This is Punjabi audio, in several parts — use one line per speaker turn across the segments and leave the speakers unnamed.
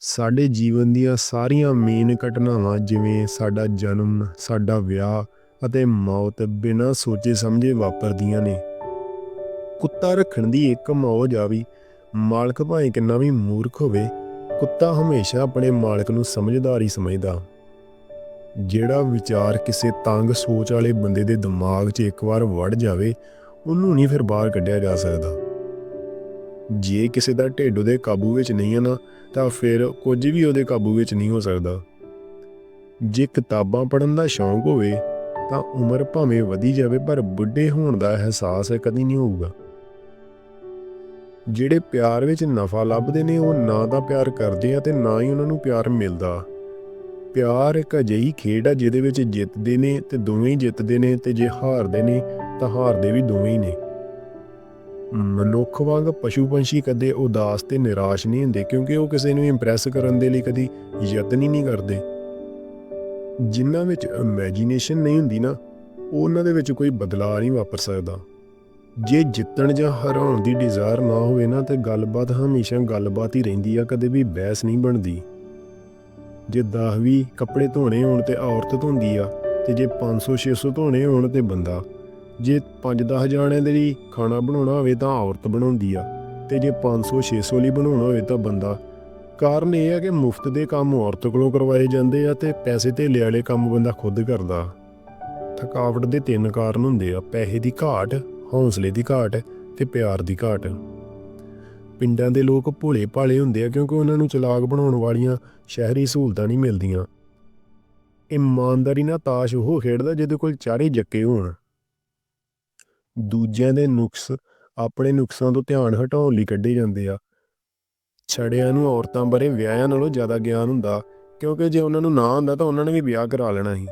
ਸਾਡੇ ਜੀਵਨ ਦੀਆਂ ਸਾਰੀਆਂ ਮੇਨ ਘਟਨਾਵਾਂ ਜਿਵੇਂ ਸਾਡਾ ਜਨਮ, ਸਾਡਾ ਵਿਆਹ ਅਤੇ ਮੌਤ ਬਿਨਾਂ ਸੋਚੇ ਸਮਝੇ ਵਾਪਰਦੀਆਂ ਨੇ। ਕੁੱਤਾ ਰੱਖਣ ਦੀ ਇੱਕ ਮੌਜ ਆ ਵੀ ਮਾਲਕ ਭਾਵੇਂ ਕਿੰਨਾ ਵੀ ਮੂਰਖ ਹੋਵੇ, ਕੁੱਤਾ ਹਮੇਸ਼ਾ ਆਪਣੇ ਮਾਲਕ ਨੂੰ ਸਮਝਦਾਰ ਹੀ ਸਮਝਦਾ। ਜਿਹੜਾ ਵਿਚਾਰ ਕਿਸੇ ਤੰਗ ਸੋਚ ਵਾਲੇ ਬੰਦੇ ਦੇ ਦਿਮਾਗ 'ਚ ਇੱਕ ਵਾਰ ਵੜ ਜਾਵੇ, ਉਹਨੂੰ ਨਹੀਂ ਫਿਰ ਬਾਹਰ ਕੱਢਿਆ ਜਾ ਸਕਦਾ। ਜੇ ਕਿਸੇ ਦਾ ਢਿੱਡ ਉਹਦੇ ਕਾਬੂ ਵਿੱਚ ਨਹੀਂ ਹੈ ਨਾ, ਤਾਂ ਫਿਰ ਕੁਝ ਵੀ ਉਹਦੇ ਕਾਬੂ ਵਿੱਚ ਨਹੀਂ ਹੋ ਸਕਦਾ। ਜੇ ਕਿਤਾਬਾਂ ਪੜ੍ਹਨ ਦਾ ਸ਼ੌਂਕ ਹੋਵੇ, ਤਾਂ ਉਮਰ ਭਾਵੇਂ ਵਧੀ ਜਾਵੇ, ਪਰ ਬੁੱਢੇ ਹੋਣ ਦਾ ਅਹਿਸਾਸ ਕਦੀ ਨਹੀਂ ਹੋਊਗਾ। ਜਿਹੜੇ ਪਿਆਰ ਵਿੱਚ ਨਫ਼ਾ ਲੱਭਦੇ ਨੇ, ਉਹ ਨਾ ਤਾਂ ਪਿਆਰ ਕਰਦੇ ਆ ਤੇ ਨਾ ਹੀ ਉਹਨਾਂ ਨੂੰ ਪਿਆਰ ਮਿਲਦਾ। ਪਿਆਰ ਇੱਕ ਅਜਿਹੀ ਖੇਡ ਆ ਜਿਹਦੇ ਵਿੱਚ ਜਿੱਤਦੇ ਨੇ ਤੇ ਦੋਵੇਂ ਹੀ ਜਿੱਤਦੇ ਨੇ ਤੇ ਜੇ ਹਾਰਦੇ ਨੇ, ਤਾਂ ਹਾਰਦੇ ਵੀ ਦੋਵੇਂ ਹੀ ਨੇ। ਮਨੁੱਖ ਵਾਂਗ ਪਸ਼ੂ ਪੰਛੀ ਕਦੇ ਉਦਾਸ ਤੇ ਨਿਰਾਸ਼ ਨਹੀਂ ਹੁੰਦੇ ਕਿਉਂਕਿ ਉਹ ਕਿਸੇ ਨੂੰ ਇੰਪ੍ਰੈਸ ਕਰਨ ਦੇ ਲਈ ਕਦੀ ਯਤਨ ਹੀ ਨਹੀਂ ਕਰਦੇ। ਜਿਨ੍ਹਾਂ ਵਿੱਚ ਇਮੇਜਿਨੇਸ਼ਨ ਨਹੀਂ ਹੁੰਦੀ ਨਾ, ਉਹਨਾਂ ਦੇ ਵਿੱਚ ਕੋਈ ਬਦਲਾਅ ਨਹੀਂ ਵਾਪਰ ਸਕਦਾ। ਜੇ ਜਿੱਤਣ ਜਾਂ ਹਰਾਉਣ ਦੀ ਡਿਜ਼ਾਇਰ ਨਾ ਹੋਵੇ ਨਾ, ਤੇ ਗੱਲਬਾਤ ਹਮੇਸ਼ਾ ਗੱਲਬਾਤ ਹੀ ਰਹਿੰਦੀ ਆ, ਕਦੇ ਵੀ ਬਹਿਸ ਨਹੀਂ ਬਣਦੀ। ਜੇ 10 ਵੀ ਕੱਪੜੇ ਧੋਣੇ ਹੋਣ ਤੇ ਔਰਤ ਧੋਂਦੀ ਆ, ਤੇ ਜੇ 500 600 ਧੋਣੇ ਹੋਣ ਤੇ ਬੰਦਾ ਜੇ 5-10 ਜਾਣਿਆਂ ਦੇ ਲਈ ਖਾਣਾ ਬਣਾਉਣਾ ਹੋਵੇ ਤਾਂ ਔਰਤ ਬਣਾਉਂਦੀ ਆ ਤੇ ਜੇ 500-600 ਲਈ ਬਣਾਉਣਾ ਹੋਵੇ ਤਾਂ ਬੰਦਾ। ਕਾਰਨ ਇਹ ਹੈ ਕਿ ਮੁਫਤ ਦੇ ਕੰਮ ਔਰਤ ਕੋਲੋਂ ਕਰਵਾਏ ਜਾਂਦੇ ਆ ਤੇ ਪੈਸੇ ਧੇਲੇ ਵਾਲੇ ਕੰਮ ਬੰਦਾ ਖੁਦ ਕਰਦਾ। ਥਕਾਵਟ ਦੇ ਤਿੰਨ ਕਾਰਨ ਹੁੰਦੇ ਆ, ਪੈਸੇ ਦੀ ਘਾਟ, ਹੌਸਲੇ ਦੀ ਘਾਟ ਤੇ ਪਿਆਰ ਦੀ ਘਾਟ। ਪਿੰਡਾਂ ਦੇ ਲੋਕ ਭੋਲੇ ਭਾਲੇ ਹੁੰਦੇ ਆ ਕਿਉਂਕਿ ਉਹਨਾਂ ਨੂੰ ਚਲਾਕ ਬਣਾਉਣ ਵਾਲੀਆਂ ਸ਼ਹਿਰੀ ਸਹੂਲਤਾਂ ਨਹੀਂ ਮਿਲਦੀਆਂ। ਇਮਾਨਦਾਰੀ ਨਾਲ ਤਾਸ਼ ਉਹ ਖੇਡਦਾ ਜਿਹਦੇ ਕੋਲ ਚਾਰੇ ਜੱਕੇ ਹੋਣ। ਦੂਜਿਆਂ ਦੇ ਨੁਕਸ, ਆਪਣੇ ਨੁਕਸਾਂ ਤੋਂ ਧਿਆਨ ਹਟਾਉਣ ਲਈ ਕੱਢੇ ਜਾਂਦੇ ਆ। ਛੜਿਆਂ ਨੂੰ ਔਰਤਾਂ ਬਾਰੇ ਵਿਆਹਾਂ ਨਾਲੋਂ ਜ਼ਿਆਦਾ ਗਿਆਨ ਹੁੰਦਾ, ਕਿਉਂਕਿ ਜੇ ਉਹਨਾਂ ਨੂੰ ਨਾ ਹੁੰਦਾ ਤਾਂ ਉਹਨਾਂ ਨੇ ਵੀ ਵਿਆਹ ਕਰਾ ਲੈਣਾ ਸੀ।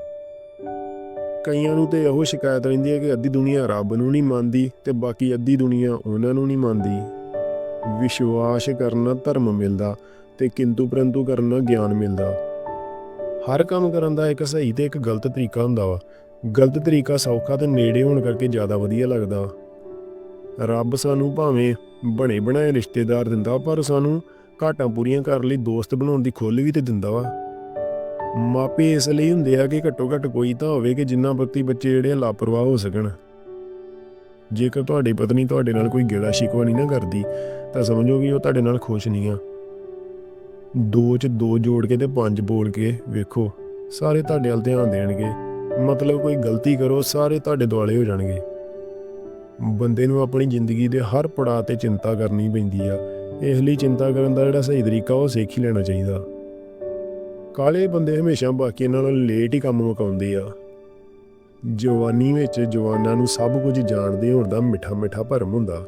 ਕਈਆਂ ਨੂੰ ਤੇ ਇਹੋ ਸ਼ਿਕਾਇਤ ਰਹਿੰਦੀ ਹੈ ਕਿ ਅੱਧੀ ਦੁਨੀਆ ਰੱਬ ਨੂੰ ਨਹੀਂ ਮੰਨਦੀ ਤੇ ਬਾਕੀ ਅੱਧੀ ਦੁਨੀਆ ਉਹਨਾਂ ਨੂੰ ਨਹੀਂ ਮੰਨਦੀ। ਵਿਸ਼ਵਾਸ ਕਰਨਾ ਧਰਮ ਮਿਲਦਾ ਤੇ ਕਿੰਤੂ ਪਰੰਤੂ ਕਰਨਾ ਗਿਆਨ ਮਿਲਦਾ। ਹਰ ਕੰਮ ਕਰਨ ਦਾ ਇੱਕ ਸਹੀ ਤੇ ਇੱਕ ਗਲਤ ਤਰੀਕਾ ਹੁੰਦਾ ਵਾ। ਗਲਤ ਤਰੀਕਾ ਸੌਖਾ ਤੇ ਨੇੜੇ ਹੋਣ ਕਰਕੇ ਜ਼ਿਆਦਾ ਵਧੀਆ ਲੱਗਦਾ। ਰੱਬ ਸਾਨੂੰ ਭਾਵੇਂ ਬਣੇ ਬਣਾਏ ਰਿਸ਼ਤੇਦਾਰ ਦਿੰਦਾ, ਪਰ ਸਾਨੂੰ ਘਾਟਾਂ ਪੂਰੀਆਂ ਕਰਨ ਲਈ ਦੋਸਤ ਬਣਾਉਣ ਦੀ ਖੁੱਲ੍ਹ ਵੀ ਤੇ ਦਿੰਦਾ ਵਾ। ਮਾਪੇ ਇਸ ਲਈ ਹੁੰਦੇ ਆ ਕਿ ਘੱਟੋ ਘੱਟ ਕੋਈ ਤਾਂ ਹੋਵੇ ਕਿ ਜਿੰਨਾ ਪ੍ਰਤੀ ਬੱਚੇ ਜਿਹੜੇ ਆ ਲਾਪਰਵਾਹ ਹੋ ਸਕਣ। ਜੇਕਰ ਤੁਹਾਡੀ ਪਤਨੀ ਤੁਹਾਡੇ ਨਾਲ ਕੋਈ ਗਿਲਾ ਸ਼ਿਕਵਾ ਨਹੀਂ ਨਾ ਕਰਦੀ, ਤਾਂ ਸਮਝੋ ਕਿ ਉਹ ਤੁਹਾਡੇ ਨਾਲ ਖੁਸ਼ ਨਹੀਂ ਆ। ਦੋ ਚ ਦੋ ਜੋੜ ਕੇ ਤੇ ਪੰਜ ਬੋਲ ਕੇ ਵੇਖੋ, ਸਾਰੇ ਤੁਹਾਡੇ ਵੱਲ ਧਿਆਨ ਦੇਣਗੇ। ਮਤਲਬ ਕੋਈ ਗਲਤੀ ਕਰੋ, ਸਾਰੇ ਤੁਹਾਡੇ ਦੁਆਲੇ ਹੋ ਜਾਣਗੇ। ਬੰਦੇ ਨੂੰ ਆਪਣੀ ਜ਼ਿੰਦਗੀ ਦੇ ਹਰ ਪੜਾਅ ਤੇ ਚਿੰਤਾ ਕਰਨੀ ਪੈਂਦੀ ਆ। ਇਸ ਲਈ ਚਿੰਤਾ ਕਰਨ ਦਾ ਜਿਹੜਾ ਸਹੀ ਤਰੀਕਾ, ਉਹ ਸਿੱਖ ਹੀ ਲੈਣਾ ਚਾਹੀਦਾ। ਕਾਲੇ ਬੰਦੇ ਹਮੇਸ਼ਾ ਬਾਕੀਆਂ ਨਾਲੋਂ ਲੇਟ ਹੀ ਕੰਮ ਮੁਕਾਉਂਦੇ ਆ। ਜਵਾਨੀ ਵਿੱਚ ਜਵਾਨਾਂ ਨੂੰ ਸਭ ਕੁਝ ਜਾਣਦੇ ਹੋਣ ਦਾ ਮਿੱਠਾ ਮਿੱਠਾ ਭਰਮ ਹੁੰਦਾ।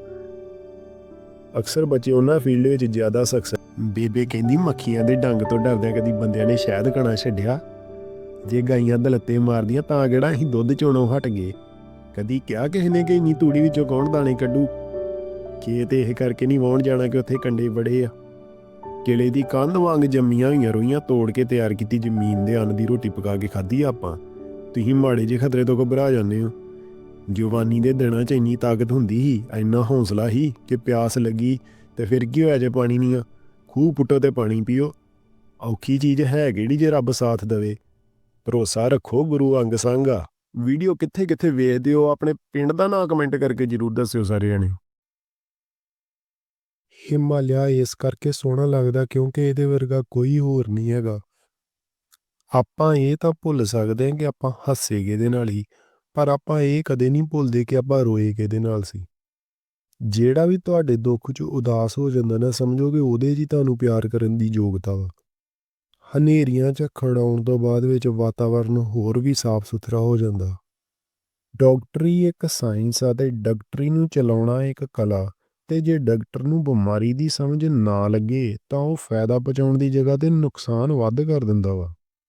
ਅਕਸਰ ਬੱਚੇ ਉਹਨਾਂ ਫੀਲਡ ਵਿੱਚ ਜ਼ਿਆਦਾ ਸਕਸੈਸ ਬੇਬੇ ਕਹਿੰਦੀ ਮੱਖੀਆਂ ਦੇ ਡੰਗ ਤੋਂ ਡਰਦਿਆਂ ਕਦੀ ਬੰਦਿਆਂ ਨੇ ਸ਼ਹਿਦ ਕਣਾ ਛੱਡਿਆ। ਜੇ ਗਾਈਆਂ ਦਲੱਤੇ ਮਾਰਦੀਆਂ ਤਾਂ ਕਿਹੜਾ ਅਸੀਂ ਦੁੱਧ ਚੋਣੋਂ ਹਟ ਗਏ? ਕਦੀ ਕਿਹਾ ਕਿਸੇ ਨੇ ਕਿ ਇੰਨੀ ਤੂੜੀ ਵਿੱਚੋਂ ਕੌਣ ਦਾਣੇ ਕੱਢੂ? ਖੇਤ ਇਹ ਕਰਕੇ ਨਹੀਂ ਵਾਉਣ ਜਾਣਾ ਕਿ ਉੱਥੇ ਕੰਡੇ ਬੜੇ ਆ। ਕਿਲੇ ਦੀ ਕੰਧ ਵਾਂਗ ਜੰਮੀਆਂ ਹੋਈਆਂ ਰੋਈਆਂ ਤੋੜ ਕੇ ਤਿਆਰ ਕੀਤੀ ਜ਼ਮੀਨ ਦੇ ਅੰਨ ਦੀ ਰੋਟੀ ਪਕਾ ਕੇ ਖਾਧੀ ਆ ਆਪਾਂ। ਤੁਸੀਂ ਮਾੜੇ ਜਿਹੇ ਖਤਰੇ ਤੋਂ ਘਬਰਾ ਜਾਂਦੇ ਹੋ। ਜਵਾਨੀ ਦੇ ਦਿਨਾਂ 'ਚ ਇੰਨੀ ਤਾਕਤ ਹੁੰਦੀ ਸੀ, ਇੰਨਾ ਹੌਸਲਾ ਸੀ ਕਿ ਪਿਆਸ ਲੱਗੀ ਤੇ ਫਿਰ ਕੀ ਹੋਇਆ ਜੇ ਪਾਣੀ ਨਹੀਂ ਆ ਖੂਹ ਪੁੱਟੋ ਤੇ ਪਾਣੀ ਪੀਓ। ਔਖੀ ਚੀਜ਼ ਹੈ ਕਿਹੜੀ ਜੇ ਰੱਬ ਸਾਥ ਦੇਵੇ? ਭਰੋਸਾ ਰੱਖੋ ਗੁਰੂ ਅੰਗ ਸੰਗਾ ਵੀਡੀਓ ਕਿੱਥੇ ਕਿੱਥੇ ਵੇਖਦੇ ਹੋ, ਆਪਣੇ ਪਿੰਡ ਦਾ ਨਾਂ ਕਮੈਂਟ ਕਰਕੇ ਜਰੂਰ ਦੱਸਿਓ ਸਾਰੇ ਜਣੇ ਹਿਮਾਲਿਆ ਇਸ ਕਰਕੇ ਸੋਹਣਾ ਲੱਗਦਾ ਕਿਉਂਕਿ ਇਹਦੇ ਵਰਗਾ ਕੋਈ ਹੋਰ ਨਹੀਂ ਹੈਗਾ। ਆਪਾਂ ਇਹ ਤਾਂ ਭੁੱਲ ਸਕਦੇ ਹਾਂ ਕਿ ਆਪਾਂ ਹੱਸੇ ਕਿਹਦੇ ਨਾਲ ਹੀ ਪਰ ਆਪਾਂ ਇਹ ਕਦੇ ਨਹੀਂ ਭੁੱਲਦੇ ਕਿ ਆਪਾਂ ਰੋਏ ਕਿਹਦੇ ਨਾਲ ਸੀ। ਜਿਹੜਾ ਵੀ ਤੁਹਾਡੇ ਦੁੱਖ 'ਚ ਉਦਾਸ ਹੋ ਜਾਂਦਾ ਨਾ, ਸਮਝੋ ਕਿ ਉਹਦੇ 'ਚ ਹੀ ਤੁਹਾਨੂੰ ਪਿਆਰ ਕਰਨ ਦੀ ਯੋਗਤਾ ਵਾ। ਹਨੇਰੀਆਂ ਚ ਖੜਾਉਣ ਤੋਂ ਬਾਅਦ ਵਿੱਚ ਵਾਤਾਵਰਨ ਹੋਰ ਵੀ ਸਾਫ਼ ਸੁਥਰਾ ਹੋ ਜਾਂਦਾ। ਡਾਕਟਰੀ ਇੱਕ ਸਾਇੰਸ ਆ ਤੇ ਡਾਕਟਰੀ ਨੂੰ ਚਲਾਉਣਾ ਇੱਕ ਕਲਾ ਤੇ ਜੇ ਡਾਕਟਰ ਨੂੰ ਬਿਮਾਰੀ ਦੀ ਸਮਝ ਨਾ ਲੱਗੇ ਤਾਂ ਉਹ ਫਾਇਦਾ ਪਹੁੰਚਾਉਣ ਦੀ ਜਗ੍ਹਾ ਤੇ ਨੁਕਸਾਨ ਵੱਧ ਕਰ ਦਿੰਦਾ ਵਾ।